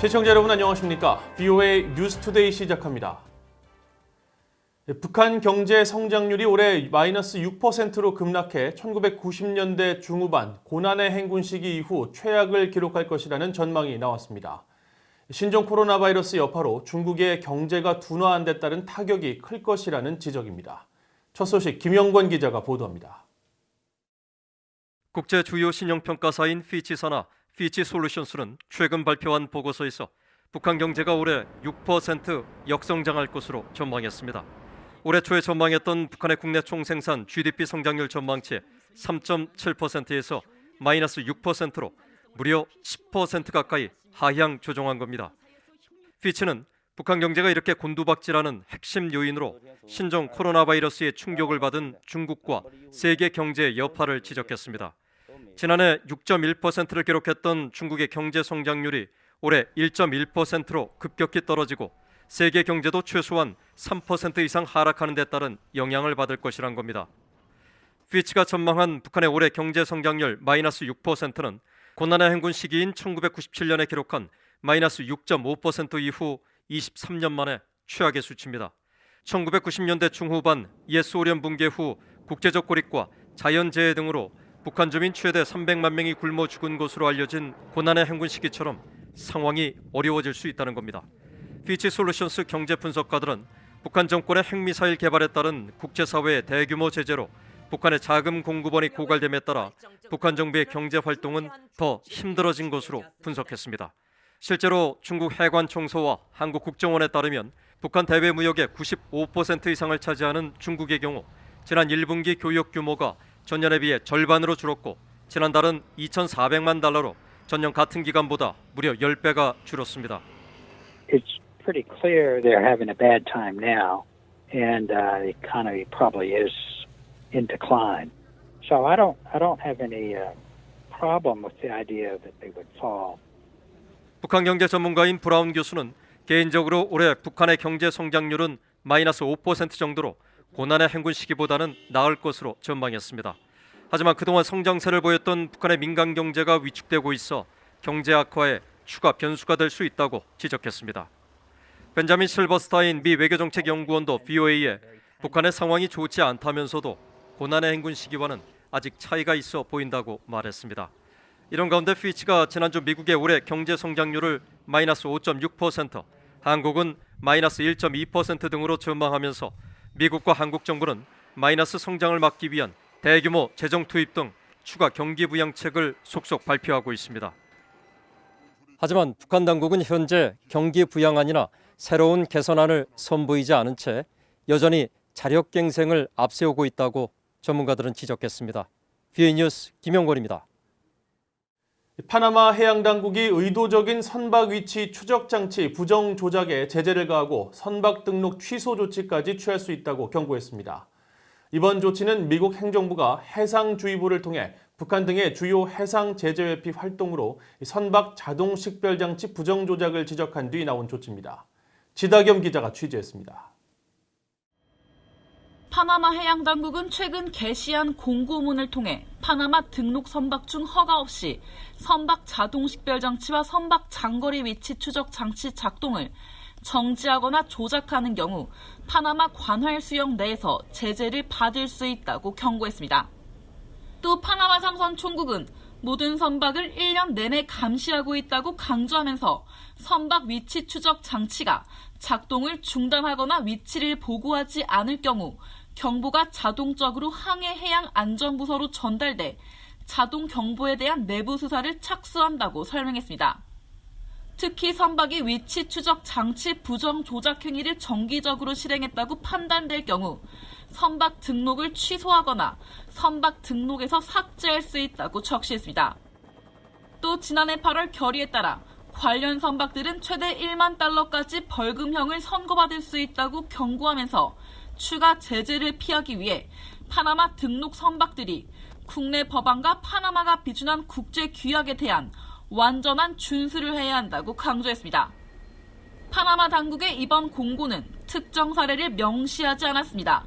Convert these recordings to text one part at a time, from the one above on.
시청자 여러분 안녕하십니까? BOA 뉴스투데이 시작합니다. 북한 경제 성장률이 올해 마이너스 6%로 급락해 1990년대 중후반 고난의 행군 시기 이후 최악을 기록할 것이라는 전망이 나왔습니다. 신종 코로나 바이러스 여파로 중국의 경제가 둔화한 데 따른 타격이 클 것이라는 지적입니다. 첫 소식 김영권 기자가 보도합니다. 국제 주요 신용평가사인 피치사나 피치 솔루션스는 최근 발표한 보고서에서 북한 경제가 올해 6% 역성장할 것으로 전망했습니다. 올해 초에 전망했던 북한의 국내 총생산 GDP 성장률 전망치 3.7%에서 마이너스 6%로 무려 10% 가까이 하향 조정한 겁니다. 피치는 북한 경제가 이렇게 곤두박질하는 핵심 요인으로 신종 코로나 바이러스의 충격을 받은 중국과 세계 경제의 여파를 지적했습니다. 지난해 6.1%를 기록했던 중국의 경제 성장률이 올해 1.1%로 급격히 떨어지고 세계 경제도 최소한 3% 이상 하락하는 데 따른 영향을 받을 것이란 겁니다. 피치가 전망한 북한의 올해 경제 성장률 마이너스 6%는 고난의 행군 시기인 1997년에 기록한 마이너스 6.5% 이후 23년 만에 최악의 수치입니다. 1990년대 중후반 옛 소련 붕괴 후 국제적 고립과 자연재해 등으로 북한 주민 최대 300만 명이 굶어 죽은 것으로 알려진 고난의 행군 시기처럼 상황이 어려워질 수 있다는 겁니다. 피치 솔루션스 경제 분석가들은 북한 정권의 핵미사일 개발에 따른 국제사회의 대규모 제재로 북한의 자금 공급원이 고갈됨에 따라 북한 정부의 경제 활동은 더 힘들어진 것으로 분석했습니다. 실제로 중국 해관 총소와 한국 국정원에 따르면 북한 대외 무역의 95% 이상을 차지하는 중국의 경우 지난 1분기 교역 규모가 전년에 비해 절반으로 줄었고 지난달은 2,400만 달러로 전년 같은 기간보다 무려 10배가 줄었습니다. it's pretty clear they're having a bad time now, and uh, the economy probably is in decline. So I don't, I don't have any uh, problem with the idea that they would fall. 북한 경제 전문가인 브라운 교수는 개인적으로 올해 북한의 경제 성장률은 마이너스 5% 정도로 고난의 행군 시기보다는 나을 것으로 전망했습니다. 하지만 그동안 성장세를 보였던 북한의 민간 경제가 위축되고 있어 경제 악화에 추가 변수가 될 수 있다고 지적했습니다. 벤자민 실버스타인 미 외교정책연구원도 BOA에 북한의 상황이 좋지 않다면서도 고난의 행군 시기와는 아직 차이가 있어 보인다고 말했습니다. 이런 가운데 피치가 지난주 미국의 올해 경제 성장률을 마이너스 5.6%, 한국은 마이너스 1.2% 등으로 전망하면서 미국과 한국 정부는 마이너스 성장을 막기 위한 대규모 재정 투입 등 추가 경기 부양책을 속속 발표하고 있습니다. 하지만 북한 당국은 현재 경기 부양안이나 새로운 개선안을 선보이지 않은 채 여전히 자력 갱생을 앞세우고 있다고 전문가들은 지적했습니다. 비에 뉴스 김영권입니다. 파나마 해양 당국이 의도적인 선박 위치 추적 장치 부정 조작에 제재를 가하고 선박 등록 취소 조치까지 취할 수 있다고 경고했습니다. 이번 조치는 미국 행정부가 해상주의보를 통해 북한 등의 주요 해상 제재 회피 활동으로 선박 자동 식별 장치 부정 조작을 지적한 뒤 나온 조치입니다. 지다겸 기자가 취재했습니다. 파나마 해양 당국은 최근 게시한 공고문을 통해 파나마 등록 선박 중 허가 없이 선박 자동 식별 장치와 선박 장거리 위치 추적 장치 작동을 정지하거나 조작하는 경우 파나마 관할 수역 내에서 제재를 받을 수 있다고 경고했습니다. 또 파나마 상선 총국은 모든 선박을 1년 내내 감시하고 있다고 강조하면서 선박 위치 추적 장치가 작동을 중단하거나 위치를 보고하지 않을 경우 경보가 자동적으로 항해 해양 안전부서로 전달돼 자동 경보에 대한 내부 수사를 착수한다고 설명했습니다. 특히 선박이 위치 추적 장치 부정 조작 행위를 정기적으로 실행했다고 판단될 경우 선박 등록을 취소하거나 선박 등록에서 삭제할 수 있다고 적시했습니다. 또 지난해 8월 결의에 따라 관련 선박들은 최대 1만 달러까지 벌금형을 선고받을 수 있다고 경고하면서 추가 제재를 피하기 위해 파나마 등록 선박들이 국내 법안과 파나마가 비준한 국제 규약에 대한 완전한 준수를 해야 한다고 강조했습니다. 파나마 당국의 이번 공고는 특정 사례를 명시하지 않았습니다.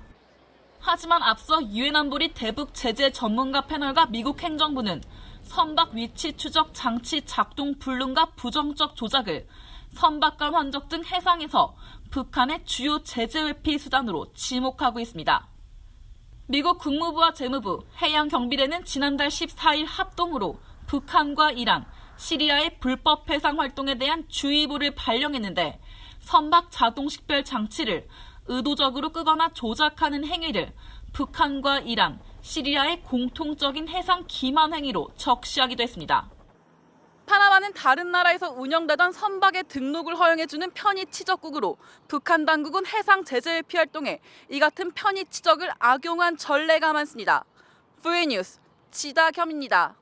하지만 앞서 유엔 안보리 대북 제재 전문가 패널과 미국 행정부는 선박 위치 추적 장치 작동 불능과 부정적 조작을 선박간 환적 등 해상에서 북한의 주요 제재 회피 수단으로 지목하고 있습니다. 미국 국무부와 재무부, 해양경비대는 지난달 14일 합동으로 북한과 이란, 시리아의 불법 해상 활동에 대한 주의보를 발령했는데 선박 자동 식별 장치를 의도적으로 끄거나 조작하는 행위를 북한과 이란, 시리아의 공통적인 해상 기만 행위로 적시하기도 했습니다. 파나마는 다른 나라에서 운영되던 선박의 등록을 허용해주는 편의 치적국으로 북한 당국은 해상 제재 회피 활동에 이 같은 편의 치적을 악용한 전례가 많습니다. 프리뉴스 지다겸입니다.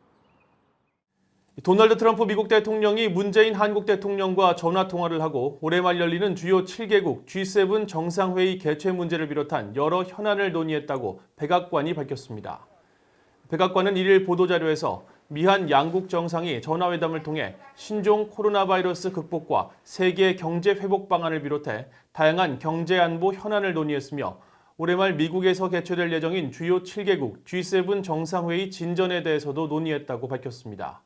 도널드 트럼프 미국 대통령이 문재인 한국 대통령과 전화 통화를 하고 올해 말 열리는 주요 7개국 G7 정상회의 개최 문제를 비롯한 여러 현안을 논의했다고 백악관이 밝혔습니다. 백악관은 1일 보도자료에서 미한 양국 정상이 전화회담을 통해 신종 코로나 바이러스 극복과 세계 경제 회복 방안을 비롯해 다양한 경제 안보 현안을 논의했으며 올해 말 미국에서 개최될 예정인 주요 7개국 G7 정상회의 진전에 대해서도 논의했다고 밝혔습니다.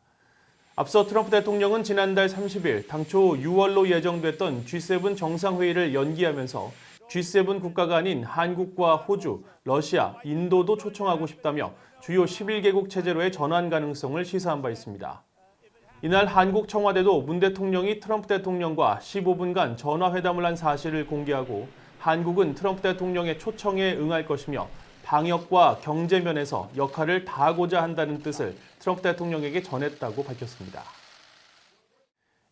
앞서 트럼프 대통령은 지난달 30일 당초 6월로 예정됐던 G7 정상회의를 연기하면서 G7 국가가 아닌 한국과 호주, 러시아, 인도도 초청하고 싶다며 주요 11개국 체제로의 전환 가능성을 시사한 바 있습니다. 이날 한국 청와대도 문 대통령이 트럼프 대통령과 15분간 전화회담을 한 사실을 공개하고 한국은 트럼프 대통령의 초청에 응할 것이며 방역과 경제 면에서 역할을 다하고자 한다는 뜻을 트럼프 대통령에게 전했다고 밝혔습니다.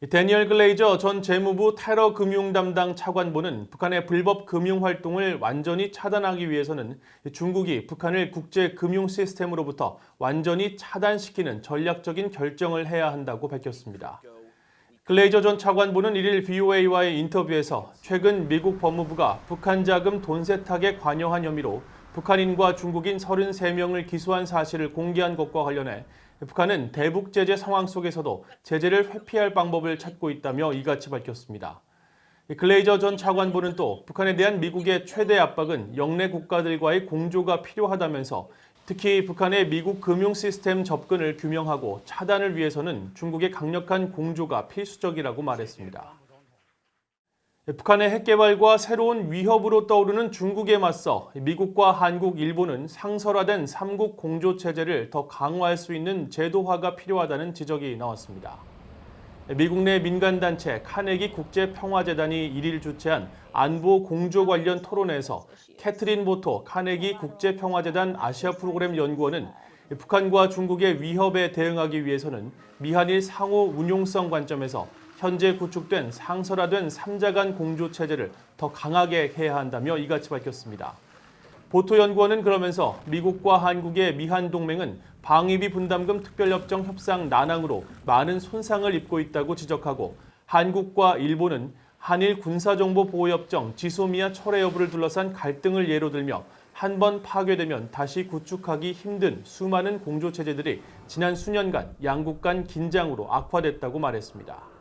데니얼 글레이저 전 재무부 테러 금융 담당 차관보는 북한의 불법 금융 활동을 완전히 차단하기 위해서는 중국이 북한을 국제 금융 시스템으로부터 완전히 차단시키는 전략적인 결정을 해야 한다고 밝혔습니다. 글레이저 전 차관보는 1일 VOA와의 인터뷰에서 최근 미국 법무부가 북한 자금 돈 세탁에 관여한 혐의로 북한인과 중국인 33명을 기소한 사실을 공개한 것과 관련해 북한은 대북 제재 상황 속에서도 제재를 회피할 방법을 찾고 있다며 이같이 밝혔습니다. 글레이저 전 차관보는 또 북한에 대한 미국의 최대 압박은 영내 국가들과의 공조가 필요하다면서 특히 북한의 미국 금융 시스템 접근을 규명하고 차단을 위해서는 중국의 강력한 공조가 필수적이라고 말했습니다. 북한의 핵 개발과 새로운 위협으로 떠오르는 중국에 맞서 미국과 한국, 일본은 상설화된 삼국 공조 체제를 더 강화할 수 있는 제도화가 필요하다는 지적이 나왔습니다. 미국 내 민간단체 카네기 국제평화재단이 1일 주최한 안보 공조 관련 토론회에서 캐트린 보토 카네기 국제평화재단 아시아 프로그램 연구원은 북한과 중국의 위협에 대응하기 위해서는 미한일 상호 운용성 관점에서 현재 구축된 상설화된 3자 간 공조 체제를 더 강하게 해야 한다며 이같이 밝혔습니다. 보토 연구원은 그러면서 미국과 한국의 미한 동맹은 방위비 분담금 특별협정 협상 난항으로 많은 손상을 입고 있다고 지적하고 한국과 일본은 한일 군사정보보호협정 지소미아 철회 여부를 둘러싼 갈등을 예로 들며 한 번 파괴되면 다시 구축하기 힘든 수많은 공조 체제들이 지난 수년간 양국 간 긴장으로 악화됐다고 말했습니다.